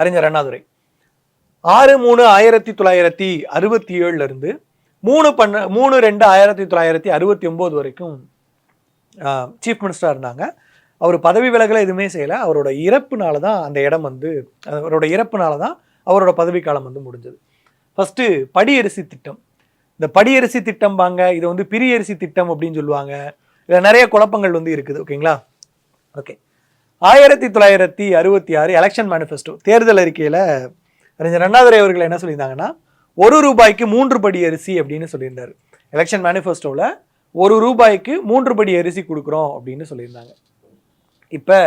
அறிஞர் அண்ணாதுரை. ஆறு மூணு ஆயிரத்தி தொள்ளாயிரத்தி அறுபத்தி ஏழுல இருந்து மூணு பண்ண மூணு ரெண்டு ஆயிரத்தி தொள்ளாயிரத்தி அறுபத்தி ஒம்பது வரைக்கும் சீஃப் மினிஸ்டராக இருந்தாங்க. அவர் பதவி விலகலை எதுவுமே செய்யலை. அவரோட இறப்புனால தான் அந்த இடம் வந்து அவரோட இறப்புனால தான் அவரோட பதவிக்காலம் காலம் வந்து முடிஞ்சது. ஃபஸ்ட்டு படியரிசி திட்டம். இந்த படியரிசி திட்டம் வாங்க வந்து பிரியரிசி திட்டம் அப்படின்னு சொல்லுவாங்க. இதில் நிறைய குழப்பங்கள் வந்து இருக்குது ஓகேங்களா ஓகே ஆயிரத்தி தொள்ளாயிரத்தி அறுபத்தி ஆறு எலெக்ஷன் மேனிஃபெஸ்டோ தேர்தல் அறிக்கையில் அறிஞர் அண்ணாதுரை அவர்கள் என்ன சொல்லியிருந்தாங்கன்னா ஒரு ரூபாய்க்கு மூன்று படி அரிசி அப்படின்னு சொல்லியிருந்தாரு. எலெக்ஷன் மேனிஃபெஸ்டோவில் ஒரு ரூபாய்க்கு மூன்று படி அரிசி கொடுக்குறோம் அப்படின்னு சொல்லியிருந்தாங்க. இப்போ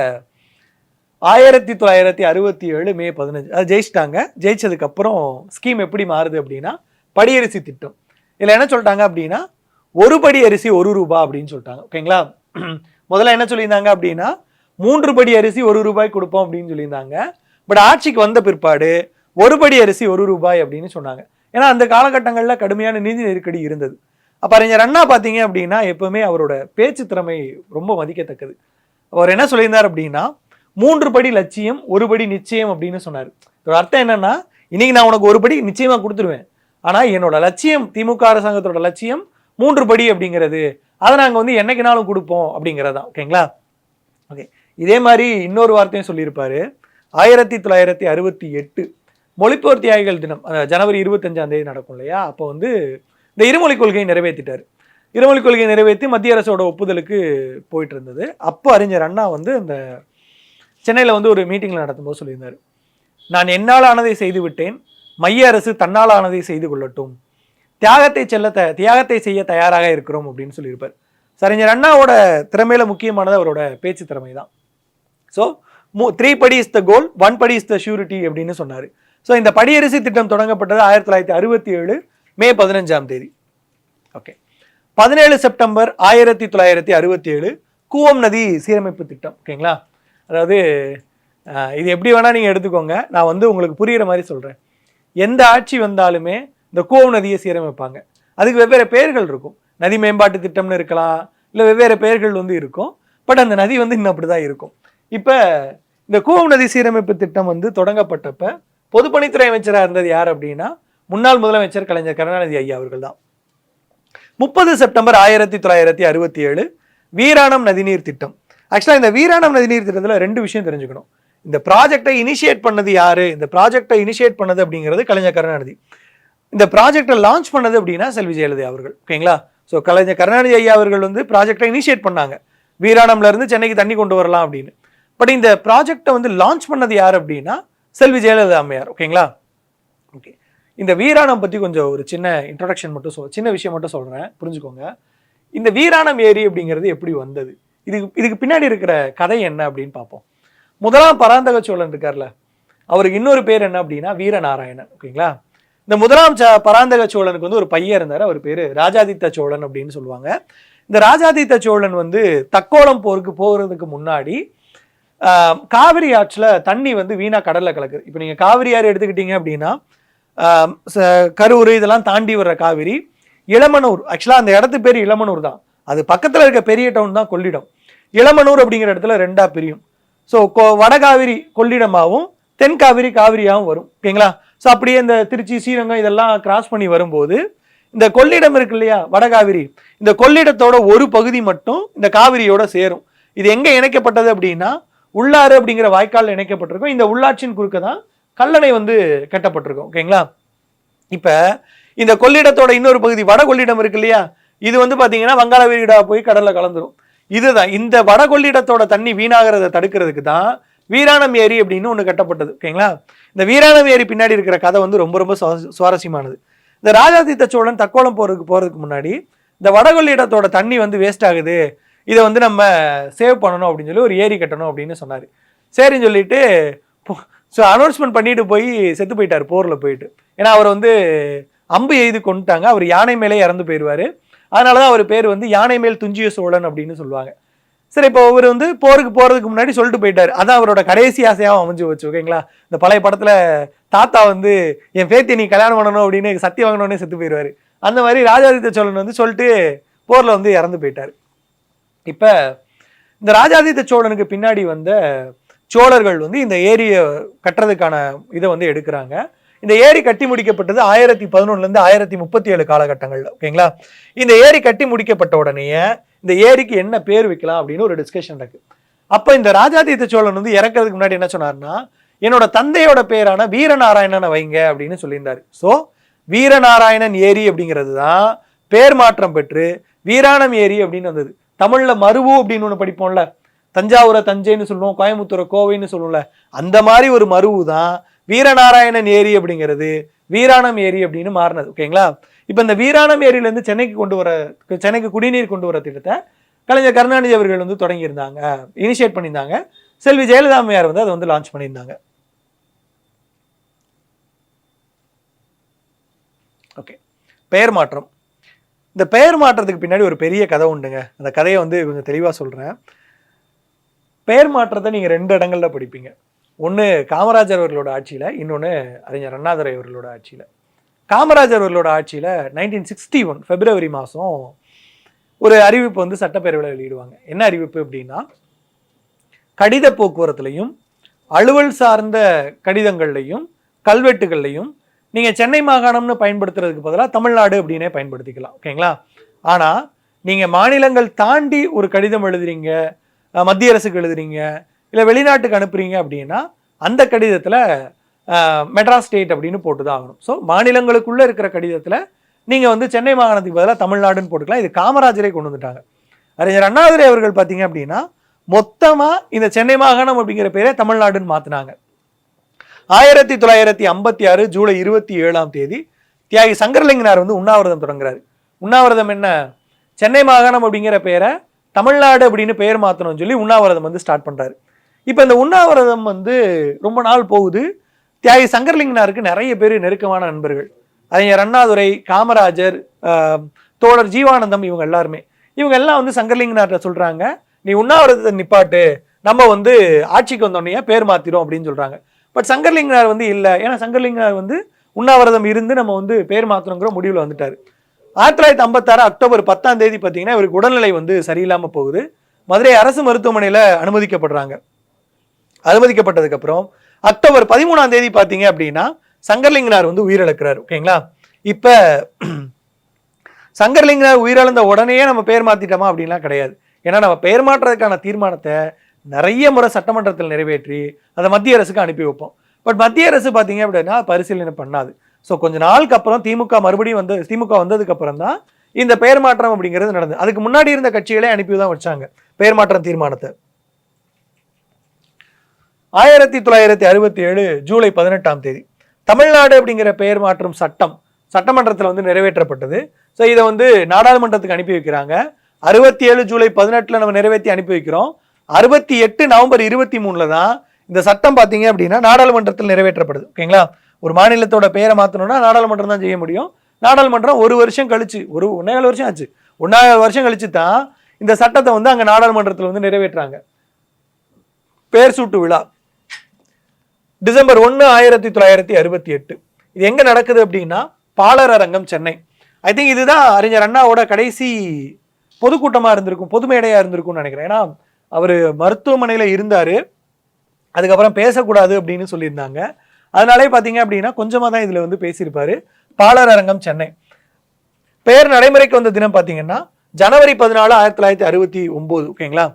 ஆயிரத்தி தொள்ளாயிரத்தி அறுபத்தி ஏழு மே பதினஞ்சு அது ஜெயிச்சிட்டாங்க. ஜெயிச்சதுக்கப்புறம் ஸ்கீம் எப்படி மாறுது அப்படின்னா படியரிசி திட்டம். இதில் என்ன சொல்லிட்டாங்க அப்படின்னா ஒரு படி அரிசி ஒரு ரூபா அப்படின்னு சொல்லிட்டாங்க. ஓகேங்களா? முதல்ல என்ன சொல்லியிருந்தாங்க அப்படின்னா மூன்று படி அரிசி ஒரு ரூபாய் கொடுப்போம் அப்படின்னு சொல்லியிருந்தாங்க. பட் ஆட்சிக்கு வந்த பிற்பாடு ஒரு படி அரிசி ஒரு ரூபாய் அப்படின்னு சொன்னாங்க. ஏன்னா அந்த காலகட்டங்களில் கடுமையான நிதி நெருக்கடி இருந்தது. அப்போ அறிஞர் அண்ணா பார்த்தீங்க அப்படின்னா எப்பவுமே அவரோட பேச்சு திறமை ரொம்ப மதிக்கத்தக்கது. அவர் என்ன சொல்லியிருந்தார் அப்படின்னா மூன்று படி லட்சியம் ஒரு படி நிச்சயம் அப்படின்னு சொன்னார். இதோட அர்த்தம் என்னன்னா இன்னைக்கு நான் உனக்கு ஒரு படி நிச்சயமாக கொடுத்துருவேன். ஆனால் என்னோட லட்சியம் திமுக அரசாங்கத்தோட லட்சியம் மூன்று படி அப்படிங்கிறது. அதை நாங்கள் வந்து என்னைக்குனாலும் கொடுப்போம் அப்படிங்கிறது தான் ஓகேங்களா? ஓகே. இதே மாதிரி இன்னொரு வார்த்தையும் சொல்லியிருப்பாரு. ஆயிரத்தி தொள்ளாயிரத்தி அறுபத்தி எட்டு மொழிப்போர் தியாகிகள் தினம் ஜனவரி இருபத்தஞ்சாம் தேதி நடக்கும் இல்லையா? அப்போ வந்து இந்த இருமொழி கொள்கையை நிறைவேற்றிட்டார். இருமொழி கொள்கையை நிறைவேற்றி மத்திய அரசோட ஒப்புதலுக்கு போயிட்டு இருந்தது. அப்போ அறிஞர் அண்ணா வந்து இந்த சென்னையில் வந்து ஒரு மீட்டிங்கில் நடத்தும்போது சொல்லியிருந்தார். நான் என்னால் ஆனதை செய்து விட்டேன். மைய அரசு தன்னால் ஆனதை செய்து கொள்ளட்டும். தியாகத்தை செல்ல த தியாகத்தை செய்ய தயாராக இருக்கிறோம் அப்படின்னு சொல்லியிருப்பார். சரிஞர் அண்ணாவோட திறமையில முக்கியமானது அவரோட பேச்சு திறமை தான் ஸோ மூ த்ரீ படி இஸ் த கோல் ஒன் படி இஸ் த ஷூரிட்டி அப்படின்னு சொன்னார். ஸோ இந்த படியரிசி திட்டம் தொடங்கப்பட்டது ஆயிரத்தி தொள்ளாயிரத்தி அறுபத்தி ஏழு மே பதினஞ்சாம் தேதி. ஓகே பதினேழு செப்டம்பர் ஆயிரத்தி தொள்ளாயிரத்தி அறுபத்தி ஏழு கூவம் நதி சீரமைப்பு திட்டம். ஓகேங்களா அதாவது இது எப்படி வேணால் நீங்கள் எடுத்துக்கோங்க. நான் வந்து உங்களுக்கு புரிகிற மாதிரி சொல்கிறேன் எந்த ஆட்சி வந்தாலுமே இந்த கூவம் நதியை சீரமைப்பாங்க. அதுக்கு வெவ்வேறு பெயர்கள் இருக்கும். நதி மேம்பாட்டு திட்டம்னு இருக்கலாம் இல்லை வெவ்வேறு பெயர்கள் வந்து இருக்கும். பட் அந்த நதி வந்து இன்னும் அப்படி தான் இருக்கும். இப்போ இந்த கூவம் நதி சீரமைப்பு திட்டம் வந்து தொடங்கப்பட்டப்ப பொதுப்பணித்துறை அமைச்சராக இருந்தது யார் அப்படின்னா முன்னாள் முதலமைச்சர் கலைஞர் கருணாநிதி ஐயா அவர்கள் தான் முப்பது செப்டம்பர் ஆயிரத்தி தொள்ளாயிரத்தி அறுபத்தி ஏழு வீராணம் நதிநீர் திட்டம். ஆக்சுவலாக இந்த வீராணம் நதிநீர் திட்டத்தில் ரெண்டு விஷயம் தெரிஞ்சுக்கணும். இந்த ப்ராஜெக்டை இனிஷியேட் பண்ணது யாரு? இந்த ப்ராஜெக்டை இனிஷியேட் பண்ணது அப்படிங்கிறது கலைஞர் கருணாநிதி. இந்த ப்ராஜெக்டை லான்ச் பண்ணது அப்படின்னா செல்வி ஜெயலலிதா அவர்கள். ஓகேங்களா? ஸோ கலைஞர் கருணாநிதி ஐயா அவர்கள் வந்து ப்ராஜெக்டை இனிஷியேட் பண்ணாங்க. வீராணம்ல இருந்து சென்னைக்கு தண்ணி கொண்டு வரலாம் அப்படின்னு. பட் இந்த ப்ராஜெக்டை வந்து லான்ச் பண்ணது யார் அப்படின்னா செல்வி ஜெயலலிதா அம்மையார் ஓகேங்களா ஓகே இந்த வீராணம் பற்றி கொஞ்சம் ஒரு சின்ன இன்ட்ரடக்ஷன் மட்டும் சொல் சின்ன விஷயம் மட்டும் சொல்கிறேன் புரிஞ்சுக்கோங்க. இந்த வீராணம் ஏரி அப்படிங்கிறது எப்படி வந்தது? இதுக்கு இதுக்கு பின்னாடி இருக்கிற கதை என்ன அப்படின்னு பார்ப்போம். முதலாம் பராந்தக சோழன் இருக்கார்ல அவருக்கு இன்னொரு பேர் என்ன அப்படின்னா வீரநாராயணன் ஓகேங்களா இந்த முதலாம் ச பராந்தக சோழனுக்கு வந்து ஒரு பையன் இருந்தார் அவர் பேர் ராஜாதித்த சோழன் அப்படின்னு சொல்லுவாங்க. இந்த ராஜாதித்த சோழன் வந்து தக்கோலம் போருக்கு போகிறதுக்கு முன்னாடி காவிரி ஆற்றில் தண்ணி வந்து வீணா கடலில் கலக்குது. இப்போ நீங்கள் காவிரி ஆறு எடுத்துக்கிட்டீங்க அப்படின்னா ச- கரூர் இதெல்லாம் தாண்டி வர்ற காவிரி இளமனூர் ஆக்சுவலாக அந்த இடத்து பேர் இளமனூர் தான். அது பக்கத்தில் இருக்க பெரிய டவுன் தான் கொள்ளிடம். இளமனூர் அப்படிங்கிற இடத்துல ரெண்டாக பிரியும். ஸோ வடகாவிரி கொள்ளிடமாகவும் தென்காவிரி காவிரியாகவும் வரும். ஓகேங்களா? ஸோ அப்படியே இந்த திருச்சி ஸ்ரீரங்கம் இதெல்லாம் கிராஸ் பண்ணி வரும்போது இந்த கொள்ளிடம் இருக்கு இல்லையா? வடகாவிரி இந்த கொள்ளிடத்தோட ஒரு பகுதி மட்டும் இந்த காவிரியோட சேரும். இது எங்கே இணைக்கப்பட்டது அப்படின்னா உள்ளாறு அப்படிங்கிற வாய்க்கால் இணைக்கப்பட்டிருக்கும். இந்த உள்ளாட்சியின் குறுக்க தான் கல்லணை வந்து கட்டப்பட்டிருக்கும். ஓகேங்களா? இப்போ இந்த கொள்ளிடத்தோட இன்னொரு பகுதி வட கொள்ளிடம் இருக்கு இல்லையா? இது வந்து பார்த்தீங்கன்னா வங்காள விரிகுடா போய் கடலில் கலந்துரும். இதுதான். இந்த வட கொள்ளிடத்தோட தண்ணி வீணாகிறத தடுக்கிறதுக்கு தான் வீராணம் ஏரி அப்படின்னு ஒன்று கட்டப்பட்டது. ஓகேங்களா? இந்த வீராணம் ஏரி பின்னாடி இருக்கிற கதை வந்து ரொம்ப ரொம்ப சுவாரஸ்யமானது. இந்த ராஜாதித்த சோழன் தக்கோலம் போகிறதுக்கு போகிறதுக்கு முன்னாடி இந்த வட கொள்ளிடத்தோட தண்ணி வந்து வேஸ்ட் ஆகுது. இதை வந்து நம்ம சேவ் பண்ணணும் அப்படின்னு சொல்லி ஒரு ஏரி கட்டணும் அப்படின்னு சொன்னார். சரின்னு சொல்லிட்டு ஸோ அனௌன்ஸ்மெண்ட் பண்ணிட்டு போய் செத்து போயிட்டார் போரில் போயிட்டு. ஏன்னா அவர் வந்து அம்பு எய்து கொண்டுட்டாங்க அவர் யானை மேலே இறந்து போயிடுவார். அதனால தான் அவர் பேர் வந்து யானை மேல் துஞ்சிய சோழன் அப்படின்னு சொல்லுவாங்க. சரி இப்போ அவர் வந்து போருக்கு போகிறதுக்கு முன்னாடி சொல்லிட்டு போயிட்டார். அதான் அவரோட கடைசி ஆசையாகவும் அமைஞ்சு வச்சு ஓகேங்களா இந்த பழைய படத்தில் தாத்தா வந்து என் பேத்தி நீ கல்யாணம் பண்ணணும் அப்படின்னு சத்தியம் வாங்கணும்னே செத்து போயிடுவார். அந்த மாதிரி ராஜாதித்த சோழன் வந்து சொல்லிட்டு போரில் வந்து இறந்து போயிட்டார். இப்போ இந்த ராஜாதித்த சோழனுக்கு பின்னாடி வந்த சோழர்கள் வந்து இந்த ஏரியை கட்டுறதுக்கான இதை வந்து எடுக்கிறாங்க. இந்த ஏரி கட்டி முடிக்கப்பட்டது ஆயிரத்தி பதினொன்னுலேருந்து ஆயிரத்தி முப்பத்தி ஏழு காலகட்டங்களில் ஓகேங்களா? இந்த ஏரி கட்டி முடிக்கப்பட்ட உடனேயே இந்த ஏரிக்கு என்ன பேர் வைக்கலாம் அப்படின்னு ஒரு டிஸ்கஷன் இருக்கு. அப்போ இந்த ராஜாதித்த சோழன் வந்து இறக்கிறதுக்கு முன்னாடி என்ன சொன்னார்னா என்னோட தந்தையோட பேரான வீரநாராயணனை வைங்க அப்படின்னு சொல்லியிருந்தார். ஸோ வீரநாராயணன் ஏரி அப்படிங்கிறது தான் பேர் மாற்றம் பெற்று வீராணம் ஏரி அப்படின்னு வந்தது. தமிழில் மருவு அப்படின்னு ஒன்று படிப்போம்ல. தஞ்சாவூரை தஞ்சைன்னு சொல்லுவோம் கோயம்புத்தூரை கோவைன்னு சொல்லுவோம்ல. அந்த மாதிரி ஒரு மருவு தான் வீரநாராயணன் ஏரி அப்படிங்கிறது வீராணம் ஏரி அப்படின்னு மாறினது. ஓகேங்களா இப்போ இந்த வீராணம் ஏரியிலேருந்து சென்னைக்கு கொண்டு வர சென்னைக்கு குடிநீர் கொண்டு வர திட்டத்தை கலைஞர் கருணாநிதி அவர்கள் வந்து தொடங்கியிருந்தாங்க இனிஷியேட் பண்ணியிருந்தாங்க. செல்வி ஜெயலலிதா அம்மையார் வந்து அதை வந்து லான்ச் பண்ணியிருந்தாங்க. ஓகே பெயர் மாற்றம். இந்த பெயர் மாற்றத்துக்கு பின்னாடி ஒரு பெரிய கதை உண்டுங்க. அந்த கதையை வந்து கொஞ்சம் தெளிவாக சொல்கிறேன் பெயர் மாற்றத்தை நீங்கள் ரெண்டு இடங்களில் படிப்பீங்க. ஒன்று காமராஜர் அவர்களோட ஆட்சியில் இன்னொன்று அறிஞர் அண்ணாதுரை அவர்களோட ஆட்சியில். காமராஜர் அவர்களோட ஆட்சியில் நைன்டீன் சிக்ஸ்டி ஒன் பிப்ரவரி மாதம் ஒரு அறிவிப்பு வந்து சட்டப்பேரவையில் வெளியிடுவாங்க. என்ன அறிவிப்பு அப்படின்னா கடித போக்குவரத்துலையும் அலுவல் சார்ந்த கடிதங்கள்லையும் கல்வெட்டுகள்லையும் நீங்கள் சென்னை மாகாணம்னு பயன்படுத்துறதுக்கு பதிலாக தமிழ்நாடு அப்படின்னே பயன்படுத்திக்கலாம் ஓகேங்களா? ஆனால் நீங்கள் மாநிலங்கள் தாண்டி ஒரு கடிதம் எழுதுறீங்க மத்திய அரசுக்கு எழுதுறீங்க இல்லை வெளிநாட்டுக்கு அனுப்புறீங்க அப்படின்னா அந்த கடிதத்தில் மெட்ராஸ் ஸ்டேட் அப்படின்னு போட்டு தான் ஆகணும். ஸோ மாநிலங்களுக்குள்ளே இருக்கிற கடிதத்தில் நீங்கள் வந்து சென்னை மாகாணத்துக்கு பதிலாக தமிழ்நாடுன்னு போட்டுக்கலாம். இது காமராஜரே கொண்டு வந்துட்டாங்க. அறிஞர் அண்ணாதுரை அவர்கள் பார்த்தீங்க அப்படின்னா மொத்தமாக இந்த சென்னை மாகாணம் அப்படிங்கிற பேரை தமிழ்நாடுன்னு மாற்றினாங்க ஆயிரத்தி தொள்ளாயிரத்தி ஐம்பத்தி ஆறு ஜூலை இருபத்தி ஏழாம் தேதி தியாகி சங்கரலிங்கனார் வந்து உண்ணாவிரதம் தொடங்குறாரு. உண்ணாவிரதம் என்ன? சென்னை மாகாணம் அப்படிங்கிற பெயரை தமிழ்நாடு அப்படின்னு பெயர் மாற்றணும்னு சொல்லி உண்ணாவிரதம் வந்து ஸ்டார்ட் பண்ணுறாரு இப்போ இந்த உண்ணாவிரதம் வந்து ரொம்ப நாள் போகுது. தியாகி சங்கர்லிங்கனாருக்கு நிறைய பேர் நெருக்கமான நண்பர்கள். அறிஞர் அண்ணாதுரை காமராஜர் தோழர் ஜீவானந்தம் இவங்க எல்லாருமே. இவங்க எல்லாம் வந்து சங்கர்லிங்கனார்கிட்ட சொல்கிறாங்க நீ உண்ணாவிரதத்தை நிப்பாட்டு நம்ம வந்து ஆட்சிக்கு வந்தோடனே பேர் மாற்றிடும் அப்படின்னு சொல்கிறாங்க பட் சங்கர்லிங்கனார் வந்து இல்லை. ஏன்னா சங்கர்லிங்கனார் வந்து உண்ணாவிரதம் இருந்து நம்ம வந்து பேர் மாற்றணுங்கிற முடிவில் வந்துட்டார். ஆயிரத்தி தொள்ளாயிரத்தி ஐம்பத்தாறு அக்டோபர் பத்தாம் தேதி பார்த்தீங்கன்னா இவருக்கு உடல்நிலை வந்து சரியில்லாமல் போகுது. மதுரை அரசு மருத்துவமனையில் அனுமதிக்கப்படுறாங்க. அனுமதிக்கப்பட்டதுக்கப்புறம் அக்டோபர் பதிமூணாம் தேதி பார்த்தீங்க அப்படின்னா சங்கர்லிங்கனார் வந்து உயிரிழக்கிறார். ஓகேங்களா? இப்போ சங்கர்லிங்கனார் உயிரிழந்த உடனேயே நம்ம பேர் மாற்றிட்டோமா அப்படின்லாம் கிடையாது. ஏன்னா நம்ம பெயர் மாற்றுறதுக்கான தீர்மானத்தை நிறைய முறை சட்டமன்றத்தில் நிறைவேற்றி அதை மத்திய அரசுக்கு அனுப்பி வைப்போம். பட் மத்திய அரசு பார்த்தீங்க அப்படின்னா பரிசீலனை பண்ணாது. ஸோ கொஞ்ச நாளுக்கு அப்புறம் திமுக மறுபடியும் வந்து திமுக வந்ததுக்கு அப்புறம் தான் இந்த பெயர் மாற்றம் அப்படிங்கிறது நடந்தது. அதுக்கு முன்னாடி இருந்த கட்சிகளே அனுப்பி தான் வச்சாங்க பெயர் மாற்றம் தீர்மானத்தை. ஆயிரத்தி தொள்ளாயிரத்தி அறுபத்தி ஏழு ஜூலை பதினெட்டாம் தேதி தமிழ்நாடு அப்படிங்கிற பெயர் மாற்றும் சட்டம் சட்டமன்றத்தில் வந்து நிறைவேற்றப்பட்டது. ஸோ இதை வந்து நாடாளுமன்றத்துக்கு அனுப்பி வைக்கிறாங்க. அறுபத்தி ஏழு ஜூலை பதினெட்டில் நம்ம நிறைவேற்றி அனுப்பி வைக்கிறோம். அறுபத்தி எட்டு நவம்பர் இருபத்தி மூணில் தான் இந்த சட்டம் பார்த்தீங்க அப்படின்னா நாடாளுமன்றத்தில் நிறைவேற்றப்படுது. ஓகேங்களா? ஒரு மாநிலத்தோட பெயரை மாற்றணும்னா நாடாளுமன்றம் தான் செய்ய முடியும். நாடாளுமன்றம் ஒரு வருஷம் கழிச்சு ஒரு ஒன்னேகால் வருஷம் ஆச்சு. ஒன்றாவது வருஷம் கழிச்சு தான் இந்த சட்டத்தை வந்து அங்கே நாடாளுமன்றத்தில் வந்து நிறைவேற்றுறாங்க பேர் சூட்டு விழா. டிசம்பர் ஒன்று ஆயிரத்தி தொள்ளாயிரத்தி அறுபத்தி எட்டு. இது எங்கே நடக்குது அப்படின்னா பாலர் அரங்கம் சென்னை. ஐ திங்க் இதுதான் அறிஞர் அண்ணாவோட கடைசி பொதுக்கூட்டமாக இருந்திருக்கும் பொது மேடையாக இருந்திருக்கும்னு நினைக்கிறேன். ஏன்னா அவர் மருத்துவமனையில் இருந்தார். அதுக்கப்புறம் பேசக்கூடாது அப்படின்னு சொல்லியிருந்தாங்க. அதனாலே பார்த்தீங்க அப்படின்னா கொஞ்சமாக தான் இதில் வந்து பேசியிருப்பார். பாலர் அரங்கம் சென்னை. பெயர் நடைமுறைக்கு வந்த தினம் பார்த்தீங்கன்னா ஜனவரி பதினாலு ஆயிரத்தி தொள்ளாயிரத்தி அறுபத்தி ஒம்பது ஓகேங்களா?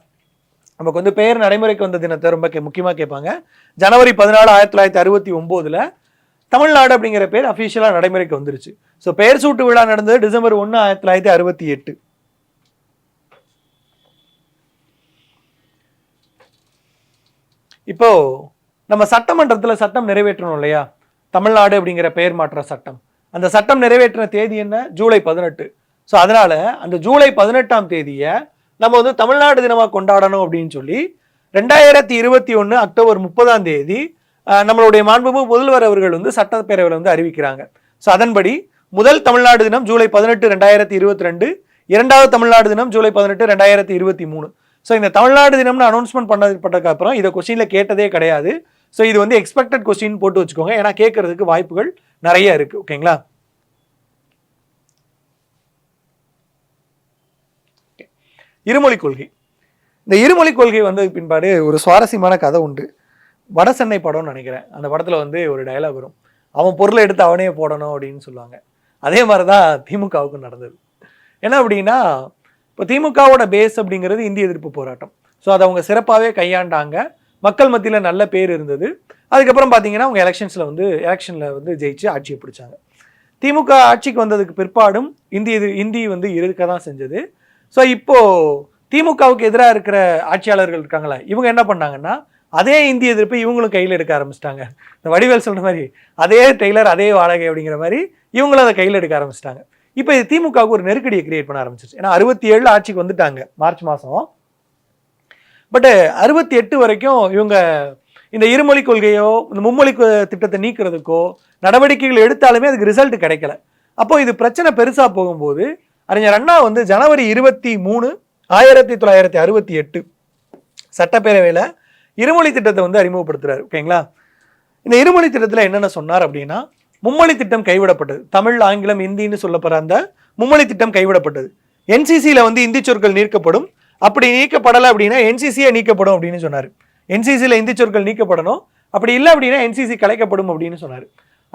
நமக்கு வந்து பெயர் நடைமுறைக்கு வந்த தினத்தை ரொம்ப கே முக்கியமாக கேட்பாங்க. ஜனவரி பதினாலு ஆயிரத்தி தொள்ளாயிரத்தி அறுபத்தி ஒம்போதில் தமிழ்நாடு அப்படிங்கிற பேர் அஃபிஷியலாக நடைமுறைக்கு வந்துருச்சு. ஸோ பெயர் சூட்டு விழா நடந்தது டிசம்பர் ஒன்று ஆயிரத்தி தொள்ளாயிரத்தி அறுபத்தி எட்டு. இப்போ நம்ம சட்டமன்றத்தில் சட்டம் நிறைவேற்றணும் இல்லையா? தமிழ்நாடு அப்படிங்கிற பெயர் மாற்ற சட்டம். அந்த சட்டம் நிறைவேற்றின தேதி என்ன? ஜூலை பதினெட்டு. ஸோ அதனால அந்த ஜூலை பதினெட்டாம் தேதியை நம்ம வந்து தமிழ்நாடு தினமாக கொண்டாடணும் அப்படின்னு சொல்லி ரெண்டாயிரத்தி இருபத்தி ஒன்று அக்டோபர் முப்பதாம் தேதி நம்மளுடைய மாண்புமிகு முதல்வர் அவர்கள் வந்து சட்டப்பேரவையில் வந்து அறிவிக்கிறாங்க. ஸோ அதன்படி முதல் தமிழ்நாடு தினம் ஜூலை பதினெட்டு ரெண்டாயிரத்தி இருபத்தி ரெண்டு இரண்டாவது தமிழ்நாடு தினம் ஜூலை பதினெட்டு ரெண்டாயிரத்தி இருபத்தி மூணு. ஸோ இந்த தமிழ்நாடு தினம்னு அனௌன்ஸ்மெண்ட் பண்ணப்பட்டதுக்கு அப்புறம் இதை கொஸ்டினில் கேட்டதே கிடையாது. ஸோ இது வந்து எக்ஸ்பெக்டட் கொஸ்டின் போட்டு வச்சுக்கோங்க. ஏன்னா கேட்கறதுக்கு வாய்ப்புகள் நிறைய இருக்கு. ஓகேங்களா இருமொழி கொள்கை. இந்த இருமொழி கொள்கை வந்ததுக்கு பின்பாடு ஒரு சுவாரஸ்யமான கதை உண்டு. வட சென்னை படம்னு நினைக்கிறேன். அந்த படத்தில் வந்து ஒரு டயலாக் வரும். அவன் பொருளை எடுத்து அவனே போடணும் அப்படின்னு சொல்லுவாங்க. அதே மாதிரி தான் திமுகவுக்கு நடந்தது. என்ன அப்படின்னா இப்போ திமுகவோட பேஸ் அப்படிங்கிறது இந்திய எதிர்ப்பு போராட்டம். ஸோ அதை அவங்க சிறப்பாகவே கையாண்டாங்க. மக்கள் மத்தியில் நல்ல பேர் இருந்தது. அதுக்கப்புறம் பார்த்தீங்கன்னா அவங்க எலெக்ஷன்ஸில் வந்து எலெக்ஷனில் வந்து ஜெயிச்சு ஆட்சியை பிடிச்சாங்க. திமுக ஆட்சிக்கு வந்ததுக்கு பிற்பாடும் இந்தி இது இந்தி வந்து இருக்க தான் செஞ்சது. ஸோ இப்போது திமுகவுக்கு எதிராக இருக்கிற ஆட்சியாளர்கள் இருக்காங்களே இவங்க என்ன பண்ணாங்கன்னா அதே இந்திய எதிர்ப்பை இவங்களும் கையில் எடுக்க ஆரம்பிச்சிட்டாங்க. இந்த வடிவேல் சொல்கிற மாதிரி அதே டெய்லர் அதே வாடகை அப்படிங்கிற மாதிரி இவங்களும் அதை கையில் எடுக்க ஆரம்பிச்சிட்டாங்க. இப்போ இது திமுகவுக்கு ஒரு நெருக்கடியை கிரியேட் பண்ண ஆரம்பிச்சிருச்சு. ஏன்னா அறுபத்தி ஏழில் ஆட்சிக்கு வந்துட்டாங்க மார்ச் மாதம் பட்டு அறுபத்தி எட்டு வரைக்கும் இவங்க இந்த இருமொழி கொள்கையோ இந்த மும்மொழி திட்டத்தை நீக்கிறதுக்கோ நடவடிக்கைகள் எடுத்தாலுமே அதுக்கு ரிசல்ட் கிடைக்கல. அப்போ இது பிரச்சனை பெருசாக போகும்போது அறிஞர் அண்ணா வந்து ஜனவரி இருபத்தி மூணு ஆயிரத்தி தொள்ளாயிரத்தி அறுபத்தி எட்டு சட்டப்பேரவையில் இருமொழி திட்டத்தை வந்து அறிமுகப்படுத்துகிறார் ஓகேங்களா? இந்த இருமொழி திட்டத்தில் என்னென்ன சொன்னார் அப்படின்னா மும்மொழி திட்டம் கைவிடப்பட்டது. தமிழ் ஆங்கிலம் இந்தின்னு சொல்லப்படுற அந்த மும்மொழி திட்டம் கைவிடப்பட்டது. என்சிசியில் வந்து இந்தி சொற்கள் நீக்கப்படும் அப்படி நீக்கப்படலை அப்படின்னா என்சிசியே நீக்கப்படும் அப்படின்னு சொன்னார். என்சிசியில் இந்தி சொற்கள் நீக்கப்படணும். அப்படி இல்லை அப்படின்னா என்சிசி கலைக்கப்படும் அப்படின்னு சொன்னார்.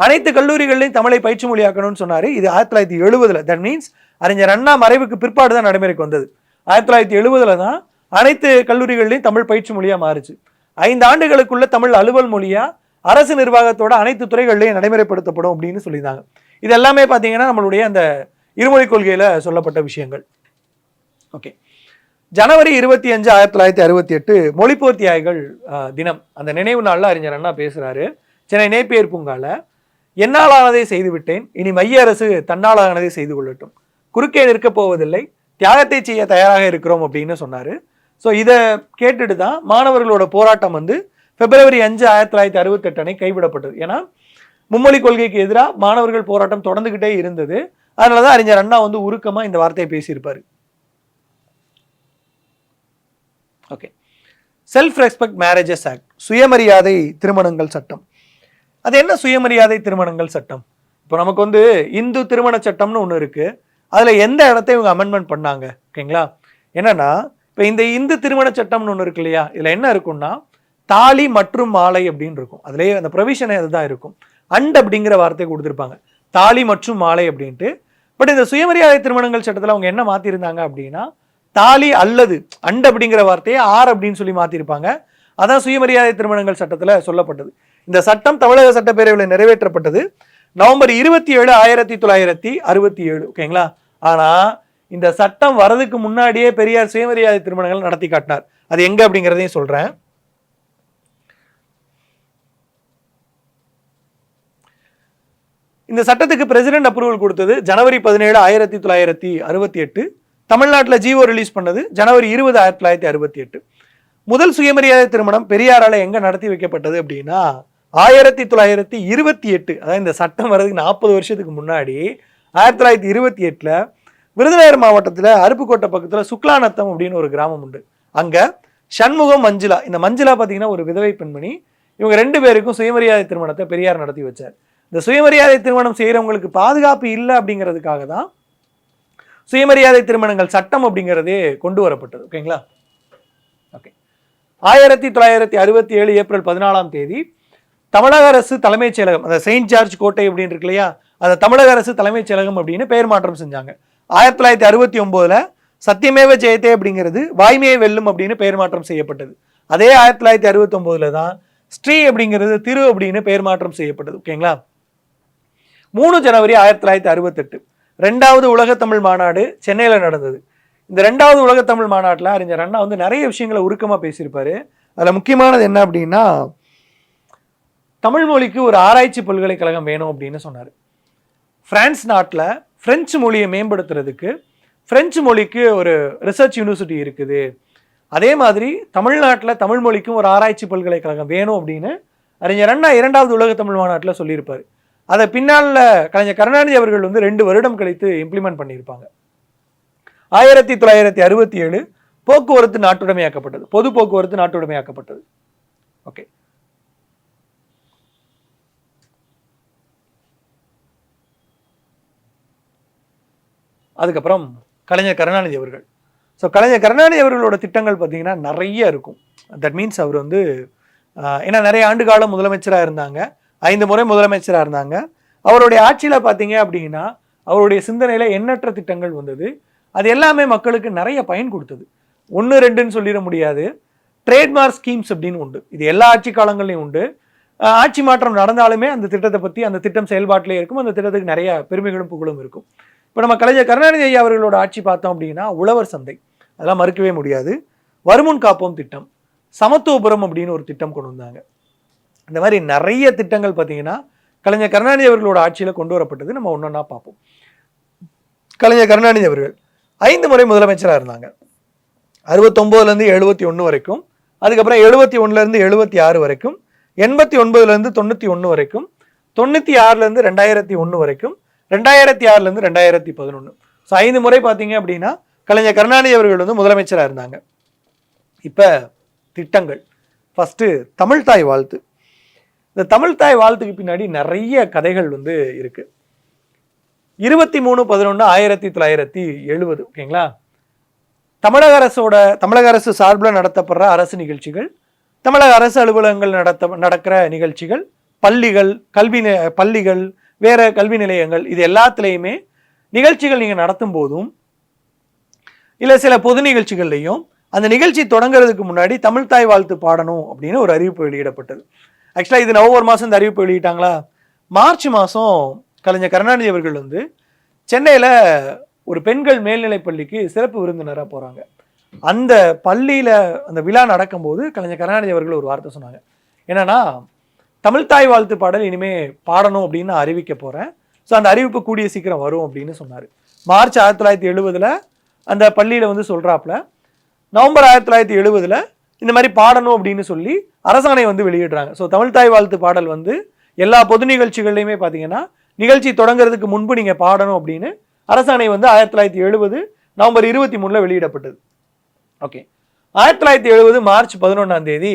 அனைத்து கல்லூரிகள்லையும் தமிழை பயிற்சி மொழியாக்கணும்னு சொன்னார். இது ஆயிரத்தி தொள்ளாயிரத்தி எழுபதுல தட் மீன்ஸ் அறிஞர் அண்ணா மறைவுக்கு பிற்பாடு தான் நடைமுறைக்கு வந்தது. ஆயிரத்தி தொள்ளாயிரத்தி எழுபதுல தான் அனைத்து கல்லூரிகள்லையும் தமிழ் பயிற்சி மொழியாக மாறுச்சு. ஐந்து ஆண்டுகளுக்குள்ள தமிழ் அலுவல் மொழியாக அரசு நிர்வாகத்தோட அனைத்து துறைகள்லையும் நடைமுறைப்படுத்தப்படும் அப்படின்னு சொல்லியிருந்தாங்க. இது எல்லாமே பார்த்தீங்கன்னா நம்மளுடைய அந்த இருமொழி கொள்கையில சொல்லப்பட்ட விஷயங்கள். ஓகே. ஜனவரி இருபத்தி அஞ்சு ஆயிரத்தி தொள்ளாயிரத்தி அறுபத்தி எட்டு மொழிப்போர் தியாகிகள் தினம். அந்த நினைவு நாளில் அறிஞர் அண்ணா பேசுறாரு. சென்னை நேப்பியர் பூங்கால என்னாலானதை செய்து விட்டேன் இனி மைய அரசு தன்னாலானதை செய்து கொள்ளட்டும். குறுக்கே நிற்கப் போவதில்லை தியாகத்தை செய்ய தயாராக இருக்கிறோம் அப்படின்னு சொன்னாரு. ஸோ இதை கேட்டுட்டு தான் மாணவர்களோட போராட்டம் வந்து பிப்ரவரி அஞ்சு ஆயிரத்தி தொள்ளாயிரத்தி அறுபத்தெட்டு அணை கைவிடப்பட்டது. ஏன்னா மும்மொழி கொள்கைக்கு எதிராக மாணவர்கள் போராட்டம் தொடர்ந்துக்கிட்டே இருந்தது. அதனால தான் அறிஞர் அண்ணா வந்து உருக்கமாக இந்த வார்த்தையை பேசியிருப்பார். Okay. Self respect marriages act சுயமரியாதை திருமணங்கள் சட்டம். அது என்ன சுயமரியாதை திருமணங்கள் சட்டம்? இப்போ நமக்கு வந்து இந்து திருமண சட்டம்னு ஒன்று இருக்குது அதில் எந்த இடத்த இவங்க அமெண்ட்மெண்ட் பண்ணாங்க? ஓகேங்களா? என்னென்னா இப்போ இந்த இந்து திருமண சட்டம்னு ஒன்று இருக்கு இல்லையா? இதில் என்ன இருக்குன்னா தாலி மற்றும் மாலை அப்படின்னு இருக்கும். அதுலேயே அந்த ப்ரொவிஷனே அதுதான் இருக்கும். அண்ட் அப்படிங்கிற வார்த்தையை கொடுத்துருப்பாங்க. தாலி மற்றும் மாலை அப்படின்ட்டு. பட் இந்த சுயமரியாதை திருமணங்கள் சட்டத்தில் அவங்க என்ன மாற்றிருந்தாங்க அப்படின்னா தாலி அல்லது அண்ட் அப்படிங்கிற வார்த்தையை ஆர் அப்படின்னு சொல்லி மாற்றிருப்பாங்க அதான் சுயமரியாதை திருமணங்கள் சட்டத்தில் சொல்லப்பட்டது. இந்த சட்டம் தமிழக சட்டப்பேரவையில் நிறைவேற்றப்பட்டது. நவம்பர் இருபத்தி ஏழு ஆயிரத்தி தொள்ளாயிரத்தி அறுபத்தி ஏழு. ஓகேங்களா ஆனால் இந்த சட்டம் வரதுக்கு முன்னாடியே பெரியார் சுயமரியாதை திருமணங்கள் நடத்தி காட்டினார். அது எங்கே அப்படிங்கிறதையும் சொல்கிறேன் இந்த சட்டத்துக்கு பிரசிடென்ட் அப்ரூவல் கொடுத்தது ஜனவரி பதினேழு ஆயிரத்தி தொள்ளாயிரத்தி அறுபத்தி எட்டு. தமிழ்நாட்டில் ஜிஓ ரிலீஸ் பண்ணது ஜனவரி இருபது ஆயிரத்தி தொள்ளாயிரத்தி அறுபத்தி எட்டு. முதல் சுயமரியாதை திருமணம் பெரியாரால எங்கே நடத்தி வைக்கப்பட்டது அப்படின்னா ஆயிரத்தி தொள்ளாயிரத்தி இருபத்தி எட்டு. அதாவது இந்த சட்டம் வர்றதுக்கு நாற்பது வருஷத்துக்கு முன்னாடி ஆயிரத்தி தொள்ளாயிரத்தி இருபத்தி எட்டுல விருதுநகர் மாவட்டத்தில் அருப்புக்கோட்டை பக்கத்தில் சுக்லாநத்தம் அப்படின்னு ஒரு கிராமம் உண்டு. அங்க சண்முகம் மஞ்சுளா. இந்த மஞ்சுளா பார்த்தீங்கன்னா ஒரு விதவை பெண்மணி. இவங்க ரெண்டு பேருக்கும் சுயமரியாதை திருமணத்தை பெரியார் நடத்தி வச்சார். இந்த சுயமரியாதை திருமணம் செய்கிறவங்களுக்கு பாதுகாப்பு இல்லை அப்படிங்கிறதுக்காக தான் சுயமரியாதை திருமணங்கள் சட்டம் அப்படிங்கிறதே கொண்டு வரப்பட்டது. ஓகேங்களா ஓகே ஆயிரத்தி தொள்ளாயிரத்தி அறுபத்தி ஏழு ஏப்ரல் பதினாலாம் தேதி தமிழக அரசு தலைமைச் செயலகம் அந்த செயின்ட் ஜார்ஜ் கோட்டை அப்படின்னு இருக்கு இல்லையா? அதை தமிழக அரசு தலைமைச் செயலகம் அப்படின்னு பெயர் மாற்றம் செஞ்சாங்க. ஆயிரத்தி தொள்ளாயிரத்தி அறுபத்தி ஒம்போதில் சத்தியமேவ ஜெயத்தே அப்படிங்கிறது வாய்மையை வெல்லும் அப்படின்னு பெயர் மாற்றம் செய்யப்பட்டது. அதே ஆயிரத்தி தொள்ளாயிரத்தி அறுபத்தி தான் ஸ்ரீ அப்படிங்கிறது திரு அப்படின்னு பெயர் மாற்றம் செய்யப்பட்டது. ஓகேங்களா மூணு ஜனவரி ஆயிரத்தி தொள்ளாயிரத்தி அறுபத்தெட்டு. ரெண்டாவது உலகத்தமிழ் மாநாடு சென்னையில் நடந்தது. இந்த ரெண்டாவது உலகத்தமிழ் மாநாட்டில் அறிஞர் அண்ணா வந்து நிறைய விஷயங்களை உருக்கமாக பேசியிருப்பாரு. அதில் முக்கியமானது என்ன அப்படின்னா தமிழ் மொழிக்கு ஒரு ஆராய்ச்சி பல்கலைக்கழகம் வேணும் அப்படின்னு சொன்னார். ஃப்ரான்ஸ் நாட்டில் ஃப்ரெஞ்சு மொழியை மேம்படுத்துறதுக்கு ஃப்ரெஞ்சு மொழிக்கு ஒரு ரிசர்ச் யூனிவர்சிட்டி இருக்குது. அதே மாதிரி தமிழ்நாட்டில் தமிழ் மொழிக்கும் ஒரு ஆராய்ச்சி பல்கலைக்கழகம் வேணும் அப்படின்னு அறிஞர் அண்ணா இரண்டாவது உலக தமிழ் மாநாட்டில் சொல்லியிருப்பார். அதை பின்னால் கலைஞர் கருணாநிதி அவர்கள் வந்து ரெண்டு வருடம் கழித்து இம்ப்ளிமெண்ட் பண்ணியிருப்பாங்க. ஆயிரத்தி தொள்ளாயிரத்தி அறுபத்தி ஏழு போக்குவரத்து நாட்டுடைமையாக்கப்பட்டது. பொது போக்குவரத்து நாட்டுடைமையாக்கப்பட்டது. ஓகே. அதுக்கப்புறம் கலைஞர் கருணாநிதி அவர்கள். ஸோ கலைஞர் கருணாநிதி அவர்களோட திட்டங்கள் பார்த்தீங்கன்னா நிறைய இருக்கும். தட் மீன்ஸ் அவர் வந்து ஏன்னா நிறைய ஆண்டு காலம் முதலமைச்சராக இருந்தாங்க. ஐந்து முறை முதலமைச்சராக இருந்தாங்க. அவருடைய ஆட்சியில் பார்த்தீங்க அப்படின்னா அவருடைய சிந்தனையில் எண்ணற்ற திட்டங்கள் வந்தது. அது எல்லாமே மக்களுக்கு நிறைய பயன் கொடுத்தது. ஒன்று ரெண்டுன்னு சொல்லிட முடியாது. ட்ரேட்மார்க் ஸ்கீம்ஸ் அப்படின்னு உண்டு. இது எல்லா ஆட்சி காலங்கள்லையும் உண்டு. ஆட்சி மாற்றம் நடந்தாலுமே அந்த திட்டத்தை பற்றி அந்த திட்டம் செயல்பாட்டிலே இருக்கும். அந்த திட்டத்துக்கு நிறைய பெருமைகளும் புகழும் இருக்கும். இப்போ நம்ம கலைஞர் கருணாநிதி ஐயா அவர்களோட ஆட்சி பார்த்தோம் அப்படின்னா உழவர் சந்தை. அதெல்லாம் மறுக்கவே முடியாது. வருமுன் காப்போம் திட்டம். சமத்துவபுரம் அப்படின்னு ஒரு திட்டம் கொண்டு வந்தாங்க. இந்த மாதிரி நிறைய திட்டங்கள் பார்த்தீங்கன்னா கலைஞர் கருணாநிதி அவர்களோட ஆட்சியில் கொண்டு வரப்பட்டது நம்ம ஒன்றொன்னா பார்ப்போம். கலைஞர் கருணாநிதி அவர்கள் ஐந்து முறை முதலமைச்சராக இருந்தாங்க. அறுபத்தொம்போதுலேருந்து எழுபத்தி ஒன்று வரைக்கும் அதுக்கப்புறம் எழுபத்தி ஒன்றுலேருந்து எழுபத்தி ஆறு வரைக்கும் எண்பத்தி ஒன்பதுலேருந்து தொண்ணூற்றி ஒன்று வரைக்கும் தொண்ணூற்றி ஆறுலேருந்து ரெண்டாயிரத்தி ஒன்று வரைக்கும் ரெண்டாயிரத்தி ஆறுலேருந்து ரெண்டாயிரத்தி பதினொன்று ஸோ ஐந்து முறை பார்த்தீங்க அப்படின்னா கலைஞர் கருணாநிதி அவர்கள் வந்து முதலமைச்சராக இருந்தாங்க. இப்போ திட்டங்கள். ஃபஸ்ட்டு தமிழ்தாய் வாழ்த்து. இந்த தமிழ்தாய் வாழ்த்துக்கு பின்னாடி நிறைய கதைகள் வந்து இருக்கு. இருபத்தி மூணு பதினொன்று ஆயிரத்தி தொள்ளாயிரத்தி எழுபது ஓகேங்களா? தமிழக அரசோட தமிழக அரசு சார்பில் நடத்தப்படுற அரசு நிகழ்ச்சிகள் தமிழக அரசு அலுவலகங்கள் நடத்த நடக்கிற நிகழ்ச்சிகள் பள்ளிகள் கல்வி பள்ளிகள் வேற கல்வி நிலையங்கள் இது எல்லாத்துலேயுமே நிகழ்ச்சிகள் நீங்கள் நடத்தும் போதும் இல்லை சில பொது நிகழ்ச்சிகள்லையும் அந்த நிகழ்ச்சி தொடங்குறதுக்கு முன்னாடி தமிழ்தாய் வாழ்த்து பாடணும் அப்படின்னு ஒரு அறிவிப்பு வெளியிடப்பட்டது. ஆக்சுவலாக இது நவம்பர் மாதம் இந்த அறிவிப்பு வெளியிட்டாங்களா? மார்ச் மாதம் கலைஞர் கருணாநிதி அவர்கள் வந்து சென்னையில் ஒரு பெண்கள் மேல்நிலைப் பள்ளிக்கு சிறப்பு விருந்தினராக போகிறாங்க அந்த பள்ளியில் அந்த விழா நடக்கும்போது கலைஞர் கருணாநிதி அவர்கள் ஒரு வார்த்தை சொன்னாங்க. என்னென்னா தமிழ்தாய் வாழ்த்து பாடல் இனிமேல் பாடணும் அப்படின்னு நான் அறிவிக்க போகிறேன் ஸோ அந்த அறிவிப்பு கூடிய சீக்கிரம் வரும் அப்படின்னு சொன்னார். மார்ச் ஆயிரத்தி தொள்ளாயிரத்தி எழுபதில் அந்த பள்ளியில் வந்து சொல்கிறாப்புல நவம்பர் ஆயிரத்தி தொள்ளாயிரத்தி எழுபதில் இந்த மாதிரி பாடணும் அப்படின்னு சொல்லி அரசாணை வந்து வெளியிடுறாங்க. ஸோ தமிழ்தாய் வாழ்த்து பாடல் வந்து எல்லா பொது நிகழ்ச்சிகள்லையுமே பார்த்தீங்கன்னா நிகழ்ச்சி தொடங்குறதுக்கு முன்பு நீங்கள் பாடணும் அப்படின்னு அரசாணை வந்து ஆயிரத்தி தொள்ளாயிரத்தி எழுபது நவம்பர் இருபத்தி மூணில் வெளியிடப்பட்டது. ஓகே ஆயிரத்தி தொள்ளாயிரத்தி எழுபது மார்ச் பதினொன்றாம் தேதி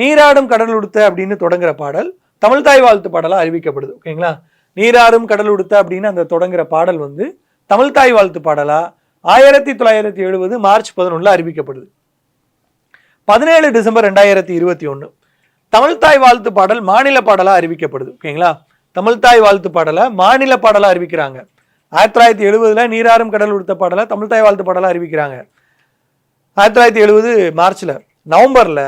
நீராடும் கடல் உடுத்த அப்படின்னு தொடங்குற பாடல் தமிழ்தாய் வாழ்த்து பாடலாக அறிவிக்கப்படுது. ஓகேங்களா நீராடும் கடல் உடுத்த அப்படின்னு அந்த தொடங்குற பாடல் வந்து தமிழ்தாய் வாழ்த்து பாடலாக ஆயிரத்தி தொள்ளாயிரத்தி எழுபது மார்ச் பதினொன்றில் அறிவிக்கப்படுது. பதினேழு டிசம்பர் ரெண்டாயிரத்தி இருபத்தி ஒன்று தமிழ்தாய் வாழ்த்து பாடல் மாநில பாடலாக அறிவிக்கப்படுது. ஓகேங்களா? தமிழ்தாய் வாழ்த்து பாடலை மாநில பாடலாக அறிவிக்கிறாங்க. ஆயிரத்தி தொள்ளாயிரத்தி எழுபதில் நீராறும் கடல் உடுத்த பாடலை தமிழ்தாய் வாழ்த்து பாடலாக அறிவிக்கிறாங்க. ஆயிரத்தி தொள்ளாயிரத்தி எழுபது மார்ச்சில் நவம்பரில்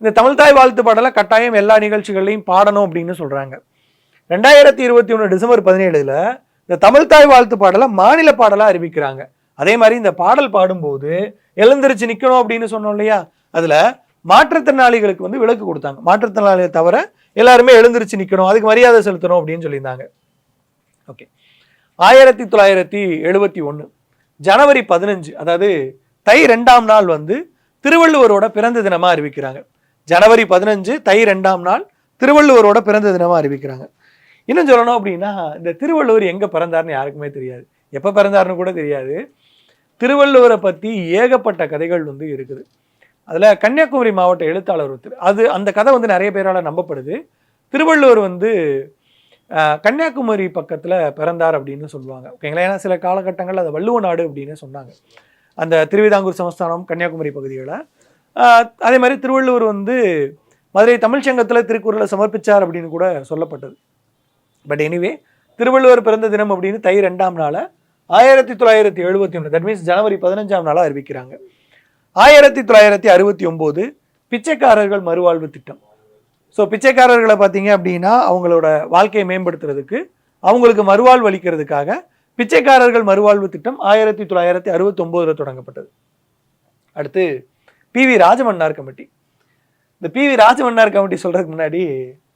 இந்த தமிழ்தாய் வாழ்த்து பாடலை கட்டாயம் எல்லா நிகழ்ச்சிகள்லையும் பாடணும் அப்படின்னு சொல்கிறாங்க ரெண்டாயிரத்தி இருபத்தி ஒன்று டிசம்பர் பதினேழுல இந்த தமிழ்தாய் வாழ்த்து பாடலை மாநில பாடலாக அறிவிக்கிறாங்க. அதே மாதிரி இந்த பாடல் பாடும்போது எழுந்திருச்சு நிற்கணும் அப்படின்னு சொன்னோம் இல்லையா? அதில் மாற்றுத்திறனாளிகளுக்கு வந்து விலக்கு கொடுத்தாங்க. மாற்றுத்திறனாளிகள் தவிர எல்லாருமே எழுந்திருச்சு நிற்கணும் அதுக்கு மரியாதை செலுத்தணும் அப்படின்னு சொல்லியிருந்தாங்க. ஓகே ஆயிரத்தி தொள்ளாயிரத்தி எழுபத்தி ஒன்று ஜனவரி பதினஞ்சு அதாவது தை ரெண்டாம் நாள் வந்து திருவள்ளுவரோட பிறந்த தினமாக அறிவிக்கிறாங்க. ஜனவரி பதினஞ்சு தை ரெண்டாம் நாள் திருவள்ளுவரோட பிறந்த தினமாக அறிவிக்கிறாங்க. இன்னும் சொல்லணும் அப்படின்னா இந்த திருவள்ளுவர் எங்கே பிறந்தாருன்னு யாருக்குமே தெரியாது. எப்போ பிறந்தாருன்னு கூட தெரியாது. திருவள்ளுவரை பற்றி ஏகப்பட்ட கதைகள் வந்து இருக்குது. அதில் கன்னியாகுமரி மாவட்ட எழுத்தாளர் ஒருத்தர். அது அந்த கதை வந்து நிறைய பேரால் நம்பப்படுது. திருவள்ளுவர் வந்து கன்னியாகுமரி பக்கத்தில் பிறந்தார் அப்படின்னு சொல்லுவாங்க. ஓகேங்களா? ஏன்னா சில காலகட்டங்களில் அது வள்ளுவ நாடு அப்படின்னு சொன்னாங்க. அந்த திருவிதாங்கூர் சமஸ்தானம் கன்னியாகுமரி பகுதிகளை. அதே மாதிரி திருவள்ளுவர் வந்து மதுரை தமிழ்ச்சங்கத்துல திருக்குறளை சமர்ப்பித்தார் அப்படின்னு கூட சொல்லப்பட்டது. பட் எனிவே திருவள்ளுவர் பிறந்த தினம் அப்படின்னு தை ரெண்டாம் நாளை ஆயிரத்தி தொள்ளாயிரத்தி எழுபத்தி ஒன்று தட் மீன்ஸ் ஜனவரி பதினஞ்சாம் நாளாக அறிவிக்கிறாங்க. ஆயிரத்தி தொள்ளாயிரத்தி அறுபத்தி ஒம்போது பிச்சைக்காரர்கள் மறுவாழ்வு திட்டம். ஸோ பிச்சைக்காரர்களை பார்த்தீங்க அப்படின்னா அவங்களோட வாழ்க்கையை மேம்படுத்துறதுக்கு அவங்களுக்கு மறுவாழ்வு அளிக்கிறதுக்காக பிச்சைக்காரர்கள் மறுவாழ்வு திட்டம் ஆயிரத்தி தொள்ளாயிரத்தி அறுபத்தொம்போதில் தொடங்கப்பட்டது. அடுத்து பி வி ராஜமன்னார் கமிட்டி. இந்த பி வி ராஜமன்னார் கமிட்டி சொல்கிறதுக்கு முன்னாடி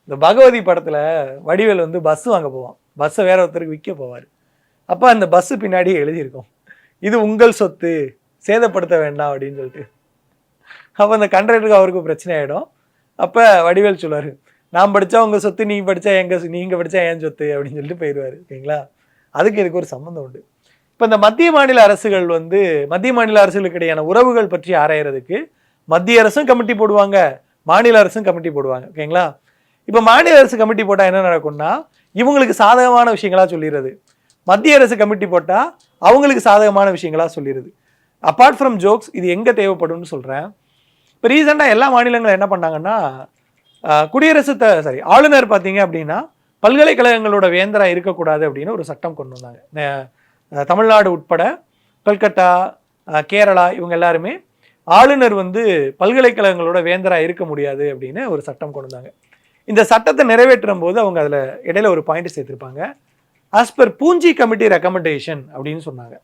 இந்த பகவதி படத்தில் வடிவேல் வந்து பஸ் வாங்க போவான். பஸ்ஸை வேற ஒருத்தருக்கு விற்க போவார். அப்போ அந்த பஸ்ஸு பின்னாடி எழுதியிருக்கும். இது உங்கள் சொத்து. சேதப்படுத்த வேண்டாம் அப்படின்னு சொல்லிட்டு. அப்போ அந்த கண்ட்ரக்டருக்கு அவருக்கு பிரச்சனை ஆகிடும் அப்போ வடிவேல் சொல்லுவார் நான் படித்தா உங்கள் சொத்து நீ படித்தா எங்கள் நீங்கள் படித்தா என் சொத்து அப்படின்னு சொல்லிட்டு போயிடுவார் ஓகேங்களா? அதுக்கு இதுக்கு ஒரு சம்மந்தம் உண்டு. இப்போ இந்த மத்திய மாநில அரசுகள் வந்து மத்திய மாநில அரசுகளுக்கு இடையான உறவுகள் பற்றி ஆராயறதுக்கு மத்திய அரசும் கமிட்டி போடுவாங்க மாநில அரசும் கமிட்டி போடுவாங்க ஓகேங்களா? இப்போ மாநில அரசு கமிட்டி போட்டால் என்ன நடக்கும்னா இவங்களுக்கு சாதகமான விஷயங்களாக சொல்லிடுறது மத்திய அரசு கமிட்டி போட்டால் அவங்களுக்கு சாதகமான விஷயங்களாக சொல்லிடுது அப்பார்ட் ஃப்ரம் ஜோக்ஸ் இது எங்கே தேவைப்படும்னு சொல்கிறேன் இப்போ ரீசெண்டாக எல்லா மாநிலங்களும் என்ன பண்ணாங்கன்னா ஆஹ் குடியரசு த சாரி ஆளுநர் பார்த்தீங்க அப்படின்னா பல்கலைக்கழகங்களோட வேந்தரா இருக்கக்கூடாது அப்படின்னு ஒரு சட்டம் கொண்டு வந்தாங்க. தமிழ்நாடு உட்பட கல்கட்டா கேரளா இவங்க எல்லாருமே ஆளுநர் வந்து பல்கலைக்கழகங்களோட வேந்தராக இருக்க முடியாது அப்படின்னு ஒரு சட்டம் கொண்டு வந்தாங்க. இந்த சட்டத்தை நிறைவேற்றும் போது அவங்க அதில் இடையில ஒரு point சேர்த்துருப்பாங்க. As per Punchhi committee recommendation அப்படின்னு சொன்னாங்க.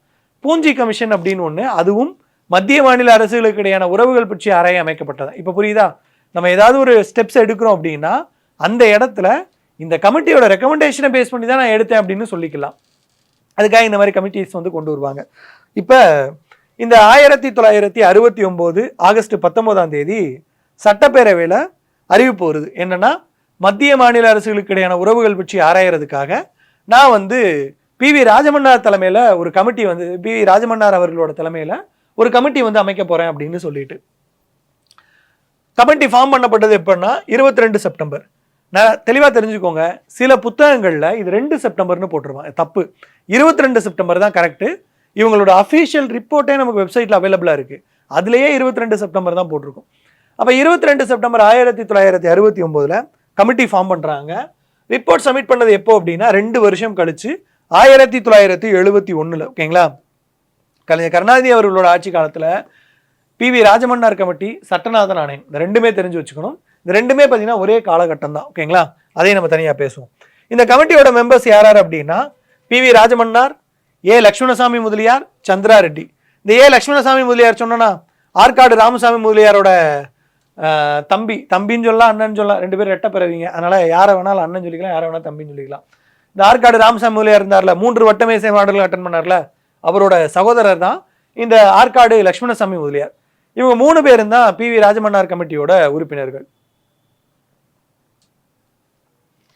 பூஞ்சி கமிஷன் அப்படின்னு ஒன்று அதுவும் மத்திய மாநில அரசுகளுக்கு இடையான உறவுகள் பற்றி ஆராய அமைக்கப்பட்டது. இப்போ புரியுதா? நம்ம ஏதாவது ஒரு ஸ்டெப்ஸ் எடுக்கிறோம் அப்படின்னா அந்த இடத்துல இந்த கமிட்டியோட ரெக்கமெண்டேஷனை பேஸ் பண்ணி தான் நான் எடுத்தேன் அப்படின்னு சொல்லிக்கலாம். அதுக்காக இந்த மாதிரி கமிட்டிஸ் வந்து கொண்டு வருவாங்க. இப்போ இந்த ஆயிரத்தி தொள்ளாயிரத்தி அறுபத்தி ஒம்பது ஆகஸ்ட் பத்தொம்போதாம் தேதி சட்டப்பேரவையில் அறிவிப்பு வருது. என்னன்னா மத்திய மாநில அரசுகளுக்கு இடையான உறவுகள் பற்றி ஆராயறதுக்காக நான் வந்து பி வி ராஜமன்னார் தலைமையில் ஒரு கமிட்டி வந்து பி வி ராஜமன்னார் அவர்களோட தலைமையில் ஒரு கமிட்டி வந்து அமைக்க போகிறேன் அப்படின்னு சொல்லிட்டு. கமிட்டி ஃபார்ம் பண்ணப்பட்டது எப்படின்னா இருபத்தி ரெண்டு செப்டம்பர். நான் தெளிவாக தெரிஞ்சுக்கோங்க சில புத்தகங்களில் இது ரெண்டு செப்டம்பர்னு போட்டிருப்பாங்க. தப்பு. இருபத்தி ரெண்டு செப்டம்பர் தான் கரெக்டு இவங்களோட அஃபீஷியல் ரிப்போர்ட்டே நமக்கு வெப்சைட்டில் அவைலபிளாக இருக்குது அதுலேயே இருபத்தி ரெண்டு செப்டம்பர் தான் போட்டிருக்கும். அப்போ இருபத்தி ரெண்டு செப்டம்பர் ஆயிரத்தி தொள்ளாயிரத்தி அறுபத்தி ஒம்போதில் கமிட்டி ஃபார்ம் பண்ணுறாங்க ரிப்போர்ட் சப்மிட் பண்ணது எப்போ அப்படின்னா ரெண்டு வருஷம் கழித்து ஆயிரத்தி தொள்ளாயிரத்தி எழுபத்தி ஒன்றில் ஓகேங்களா? கலைஞர் கருணாநிதி அவர்களோட ஆட்சி காலத்தில் P V Rajamannar committee Sattanathan ஆணையம். இந்த ரெண்டுமே தெரிஞ்சு வச்சுக்கணும். இந்த ரெண்டுமே பார்த்தீங்கன்னா ஒரே காலகட்டம் தான் ஓகேங்களா? அதையும் நம்ம தனியாக பேசுவோம். இந்த கமிட்டியோட மெம்பர்ஸ் யார் யார் அப்படின்னா P V Rajamannar A Lakshmanaswamy Mudaliar Chandra Reddy இந்த ஏ லக்ஷ்மணசாமி முதலியார் சொன்னோன்னா ஆற்காடு ராமசாமி முதலியாரோட தம்பி. தம்பின்னு சொல்லலாம் அண்ணன் சொல்லலாம். ரெண்டு பேரும் ரெட்ட பிறவிங்க. அதனால் யாரை வேணாலும் அண்ணன் சொல்லிக்கலாம் யாரை வேணாலும் தம்பின்னு சொல்லிக்கலாம். இந்த ஆற்காடு ராமசாமி முதலியார் இருந்தார்ல மூன்று வட்டமேசை மாடல்கள் அட்டன் பண்ணார்ல அவரோட சகோதரர் தான் இந்த ஆற்காடு லக்ஷ்மணசாமி முதலியார். இவங்க மூணு பேரும் தான் பி வி ராஜமன்னார் கமிட்டியோட உறுப்பினர்கள்.